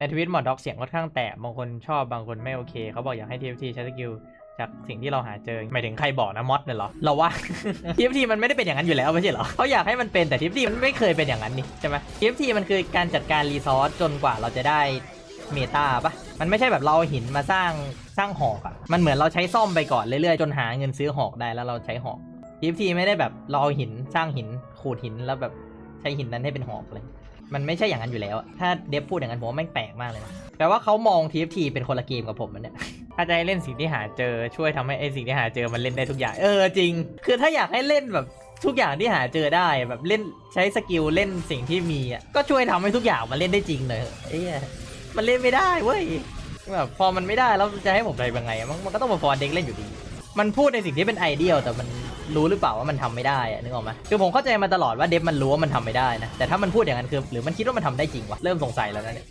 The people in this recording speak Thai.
ในทวิตหมอด็อกเสียงค่อนข้างแตกบางคนชอบบางคนไม่โอเค เขาบอกอยากให้ TFT ใช้สกิลจากสิ่งที่เราหาเจอหมายถึงใครบอกนะมอดเนี่ยเหรอเราว่า TFT มันไม่ได้เป็นอย่างนั้นอยู่แล้วไม่ใช่เหรอเขาอยากให้มันเป็นแต่ TFT มันไม่เคยเป็นอย่างนั้นนี่ใช่ไหม TFT มันคือการจัดการรีซอสจนกว่าเราจะได้เมตาปะมันไม่ใช่แบบเราเอาหินมาสร้างสร้างหอกอะมันเหมือนเราใช้ซ่อมไปก่อนเรื่อยๆจนหาเงินซื้อหอกได้แล้วเราใช้หอก TFT ไม่ได้แบบเราเอาหินสร้างหินขูดหินแล้วแบบใช้หินนั้นให้เป็นหอกเลย มันไม่ใช่อย่างนั้นอยู่แล้ว ถ้าเดฟพูดอย่างนั้นผมว่าแม่งแปลกมากเลยนะแปลว่าเขามอง TFT เป็นคนละเกมกับผมมันเนี่ย ถ้าจะให้เล่นสิ่งที่หาเจอช่วยทำให้ไอ้สิ่งที่หาเจอมันเล่นได้ทุกอย่าง เออจริง คือถ้าอยากให้เล่นแบบทุกอย่างที่หาเจอได้แบบเล่นใช้สกิลเล่นสิ่งที่มีอะก็ช่วยทำให้ทุกอย่างมันเล่นได้จริงเลยเอ้ยมันเล่นไม่ได้เว้ยแบบพอมันไม่ได้แล้วจะให้ผมไปยังไงมันก็ต้องมาฟอร์เด็กเล่นอยู่ดี มันพูดในสิ่งที่เป็นไอเดียลแต่มันรู้หรือเปล่าว่ามันทำไม่ได้อะนึกออกไหมคือผมเข้าใจมาตลอดว่าเดฟมันรู้ว่ามันทำไม่ได้นะแต่ถ้ามันพูดอย่างนั้นคือหรือมันคิดว่ามันทำได้จริงวะเริ่มสงสัยแล้วนะเนี่ย